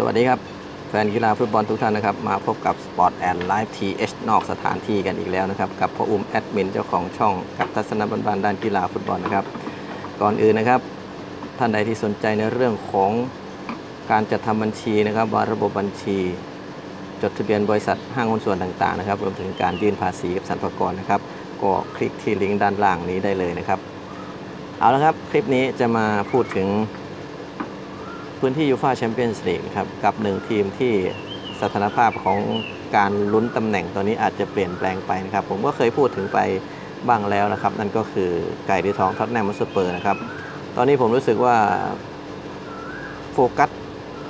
สวัสดีครับ แฟนกีฬาฟุตบอลทุกท่านนะครับ มาพบกับ Sport and Live TH นอกสถานที่กันอีกแล้วนะครับ กับพ่ออุ้มแอดมินเจ้าของช่องกับทัศนบันบานด้านกีฬาฟุตบอลนะครับ ก่อนอื่นนะครับ ท่านใดที่สนใจในเรื่องของการจัดทำบัญชีนะครับว่าระบบบัญชี จดทะเบียนบริษัทห้างหุ้นส่วนต่างๆนะครับรวมถึงการยื่นภาษีกับสรรพากรนะครับ ก็คลิกที่ลิงก์ด้านล่างนี้ได้เลยนะครับ เอาละครับคลิปนี้จะมาพูดถึง พื้นที่ยูฟาแชมเปี้ยนส์ลีกครับกับหนึ่งทีมที่สถานภาพของการลุ้นตำแหน่งตัวนี้อาจจะเปลี่ยนแปลงไปนะครับ ผมก็เคยพูดถึงไปบ้างแล้วนะครับ นั่นก็คือไก่ดีทองท็อตแนมมัสเปอร์นะครับ ตอนนี้ผมรู้สึกว่าโฟกัส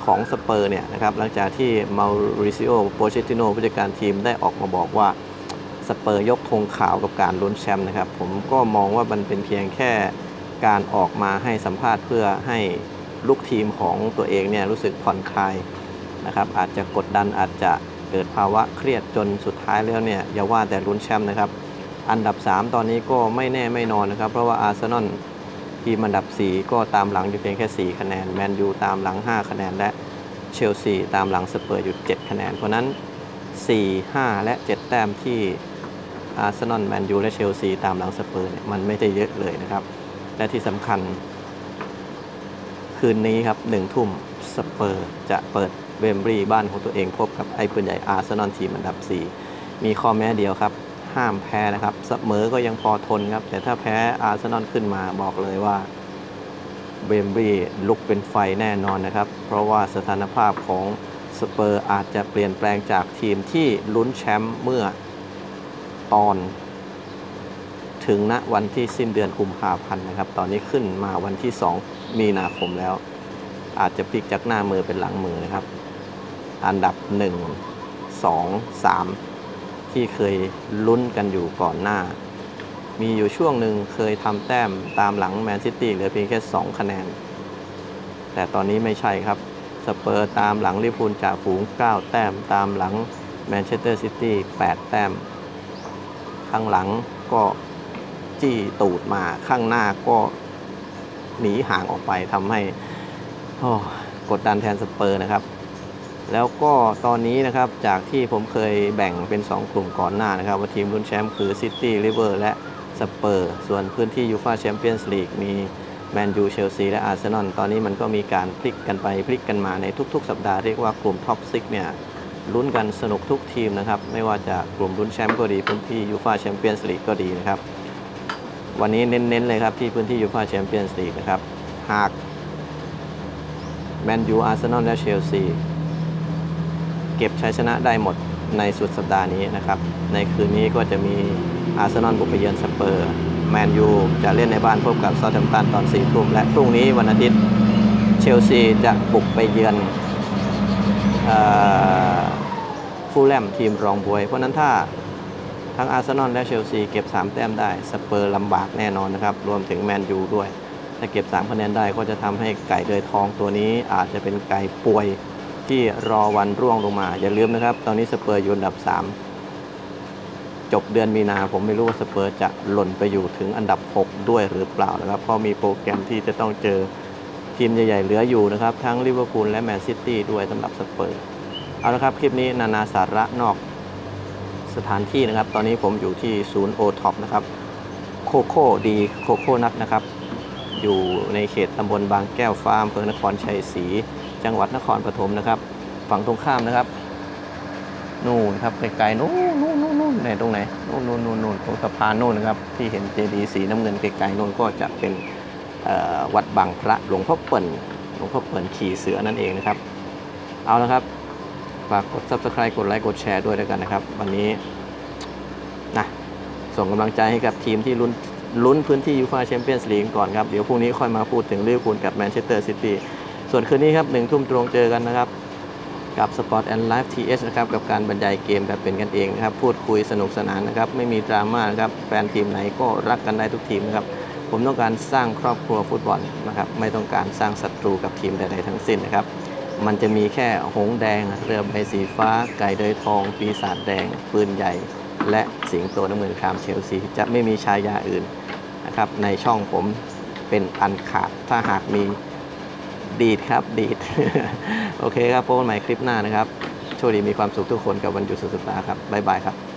ของสเปอร์เนี่ยนะครับหลังจากที่มาริซิโอโปเชติโนผู้จัดการทีมได้ออกมาบอกว่าสเปอร์ยกธงขาวกับการลุ้นแชมป์นะครับ ผมก็มองว่ามันเป็นเพียงแค่การออกมาให้สัมภาษณ์เพื่อให้ ลูกทีมของตัวเองเนี่ยรู้สึกผ่อนคลายนะครับอาจจะกดดันอาจจะเกิดภาวะเครียดจนสุดท้ายแล้วเนี่ยอย่าว่าแต่ลุ้นแชมป์นะครับ อันดับ 3 ตอนนี้ก็ไม่แน่ไม่นอนนะครับ เพราะว่าอาร์เซนอลทีมอันดับ 4 ก็ตามหลังอยู่เพียงแค่ 4 คะแนนแมนยูตามหลัง 5 คะแนนและเชลซีตามหลังสเปอร์อยู่ 7 คะแนน เพราะนั้น 4 5 และ 7 แต้มที่อาร์เซนอลแมนยูและเชลซีตามหลังสเปอร์เนี่ยมันไม่ได้เยอะเลยนะครับ และที่สำคัญ คืนนี้ครับหนึ่งทุ่มสเปอร์จะเปิดเวมบรีบ้านของตัวเองพบกับไอ้ปืนใหญ่อาร์เซนอลทีมอันดับ 4 มีข้อแม้เดียวครับ ห้ามแพ้นะครับเสมอก็ยังพอทนครับ แต่ถ้าแพ้อาร์เซนอลขึ้นมาบอกเลยว่าเวมบรีลุกเป็นไฟแน่นอนนะครับ เพราะว่าสถานภาพของสเปอร์อาจจะเปลี่ยนแปลงจากทีมที่ลุ้นแชมป์เมื่อตอน ถึงณวันที่สิ้นเดือนกุมภาพันธ์นะครับ ตอนนี้ขึ้นมาวันที่ 2 มีนาคมแล้ว อาจจะพลิกจากหน้ามือเป็นหลังมือนะครับ อันดับ 1 2 3 ที่เคยลุ้นกันอยู่ก่อนหน้า มีอยู่ช่วงหนึ่งเคยทำแต้มตามหลังแมนซิตี้เหลือเพียงแค่ 2 คะแนน แต่ตอนนี้ไม่ใช่ครับ สเปอร์ตามหลังลิพูลจ่าฝูง 9 แต้มตามหลังแมนเชสเตอร์ซิตี้ 8 แต้ม ข้างหลังก็ จี้ตูดมาข้างหน้าก็หนีห่างออกไปทำให้กดดันแทนสเปอร์นะครับ แล้วก็ตอนนี้นะครับจากที่ผมเคยแบ่งเป็น 2 กลุ่มก่อนหน้านะครับ ว่าทีมลุ้นแชมป์คือซิตี้ลิเวอร์และสเปอร์ส่วนพื้นที่ยูฟาแชมเปี้ยนส์ลีกมีแมนยูเชลซีและอาร์เซนอลตอนนี้มันก็มีการพลิกกันไปพลิกกันมาในทุกๆ สัปดาห์เรียกว่ากลุ่มท็อปซิกเนี่ยลุ้นกันสนุกทุกทีมนะครับ ไม่ว่าจะกลุ่มลุ้นแชมป์ก็ดีพื้นที่ยูฟาแชมเปี้ยนส์ลีกก็ดีนะครับ วันนี้เน้นๆเลยครับ ที่พื้นที่ยูฟาแชมเปี้ยนส์ลีกนะครับ หากแมนยูอาร์เซนอลและเชลซีเก็บชัยชนะได้หมดในสุดสัปดาห์นี้นะครับ ในคืนนี้ก็จะมีอาร์เซนอลบุกไปเยือนสเปอร์ แมนยูจะเล่นในบ้านพบกับซาท์แฮมป์ตันตอน4ทุ่มและพรุ่งนี้วันอาทิตย์เชลซีจะบุกไปเยือนฟูลแลมทีมรองบวย เพราะนั้นถ้า ทั้งอาร์เซนอลและเชลซีเก็บ 3 แต้มได้ สเปอร์ลำบากแน่นอนนะครับ รวมถึงแมนยูด้วย ถ้าเก็บ 3 คะแนนได้ก็จะทำให้ไก่เดือยทองตัวนี้อาจจะเป็นไก่ป่วยที่รอวันร่วงลงมา อย่าลืมนะครับ ตอนนี้สเปอร์อยู่อันดับ 3 จบเดือนมีนาผมไม่รู้ว่าสเปอร์จะหล่นไปอยู่ถึงอันดับ 6 ด้วยหรือเปล่านะครับ เพราะมีโปรแกรมที่จะต้องเจอทีมใหญ่ๆเหลืออยู่นะครับ ทั้งลิเวอร์พูลและแมนซิตี้ด้วยสำหรับสเปอร์ เอาละครับ คลิปนี้นานาสาระนอก สถานที่นะครับ ตอนนี้ผมอยู่ที่ศูนย์โอท็อปนะครับโคโค่ดีโคโค่นัทนะครับ อยู่ในเขตตำบลบางแก้วฟาร์มอำเภอนครชัยศรีจังหวัดนครปฐมนะครับ ฝั่งตรงข้ามนะครับ นู่นครับไกลๆนู่นนู่นนู่นนู่นไหนตรงไหนนู่นนู่นนู่นนู่นตรงสะพานนู่นนะครับ ที่เห็นเจดีย์สีน้ำเงินไกลๆนู่นก็จะเป็นวัดบางพระหลวงพ่อเปิ่นหลวงพ่อเปิ่นขี่เสือนั่นเองนะครับ เอาละครับ ฝากกด subscribe กดไลค์กดแชร์ด้วยแล้วกันนะครับ วันนี้นะส่งกำลังใจให้กับทีมที่ลุ้นลุ้นพื้นที่ยูฟาแชมเปี้ยนส์ลีกก่อนครับ เดี๋ยวพรุ่งนี้ค่อยมาพูดถึงลิเวอร์พูลกับแมนเชสเตอร์ซิตี้ส่วนคืนนี้ครับหนึ่งทุ่มตรงเจอกันนะครับ กับ Sport and Live TS นะครับ กับการบรรยายเกมแบบเป็นกันเองนะครับ พูดคุยสนุกสนานนะครับ ไม่มีดราม่านะครับ แฟนทีมไหนก็รักกันได้ทุกทีมนะครับ ผมต้องการสร้างครอบครัวฟุตบอลนะครับ ไม่ต้องการสร้างศัตรูกับทีมใดๆทั้งสิ้นนะครับ มันจะมีแค่หงแดง เรือใบสีฟ้า ไก่เดยทอง ปีศาจแดง ปืนใหญ่ และสิงโตน้ำเงินครามเชลซี จะไม่มีชายาอื่นนะครับในช่องผมเป็นอันขาด ถ้าหากมีดีดครับดีด โอเคครับพบกันใหม่คลิปหน้านะครับ โชคดีมีความสุขทุกคนกับวันหยุดสุดสัปดาห์ครับบ๊ายบายครับ